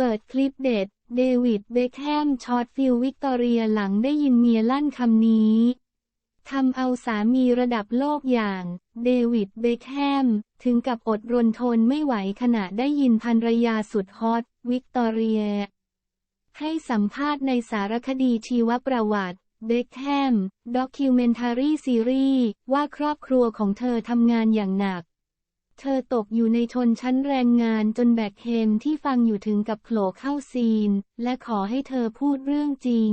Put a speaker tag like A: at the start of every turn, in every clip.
A: เปิดคลิปเด็ด เดวิด เบคแฮมช็อตฟิลวิกตอเรียหลังได้ยินเมียลั่นคำนี้ทำเอาสามีระดับโลกอย่าง เดวิด เบคแฮม ถึงกับอดรนทนไม่ไหวขณะได้ยินภรรยาสุดฮอต วิกตอเรีย ให้สัมภาษณ์ในสารคดีชีวประวัติเบคแฮมด็อกิวเมนทารีซีรีส์ว่าครอบครัวของเธอทำงานอย่างหนัก เธอตกอยู่ในชนชั้นแรงงานจนแบกเฮมที่ฟังอยู่ถึงกับโผล่เข้าซีน และขอให้เธอพูดเรื่องจริง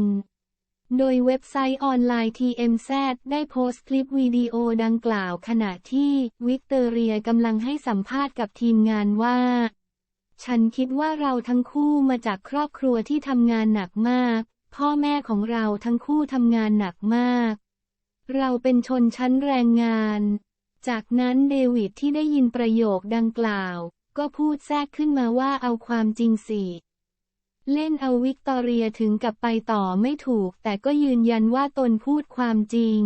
A: โดยเว็บไซต์ออนไลน์ TMZ ได้โพสต์คลิปวิดีโอดังกล่าวขณะที่วิกเตอเรียกำลังให้สัมภาษณ์กับทีมงานว่า ฉันคิดว่าเราทั้งคู่มาจากครอบครัวที่ทำงานหนักมาก พ่อแม่ของเราทั้งคู่ทำงานหนักมาก เราเป็นชนชั้นแรงงาน จากนั้นเดวิดที่ได้ยินประโยคดังกล่าว ก็พูดแทรกขึ้นมาว่าเอาความจริงสิเล่นเอาวิกตอเรียถึงกับไปต่อไม่ถูก แต่ก็ยืนยันว่าตนพูดความจริง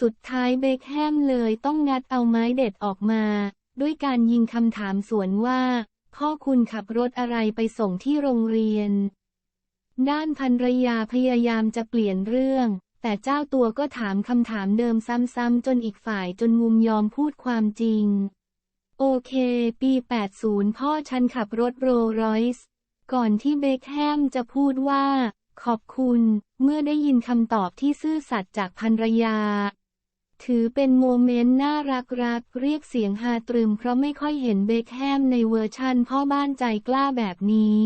A: สุดท้ายเบคแฮมเลยต้องงัดเอาไม้เด็ดออกมา ด้วยการยิงคำถามสวนว่า พ่อคุณขับรถอะไรไปส่งที่โรงเรียน ด้านภรรยาพยายามจะเปลี่ยนเรื่อง แต่เจ้าตัวก็ถามคำถามเดิมซ้ำๆจนอีกฝ่ายจนงุมยอมพูดความจริง โอเค ปี 80 พ่อฉันขับรถโรลล์รอยซ์ก่อนที่เบคแฮมจะพูดว่า ขอบคุณ เมื่อได้ยินคำตอบที่ซื่อสัตย์จากภรรยา ถือเป็นโมเมนต์น่ารักรักเรียกเสียงฮาตรึมเพราะไม่ค่อยเห็นเบคแฮมในเวอร์ชั่นพ่อบ้านใจกล้าแบบนี้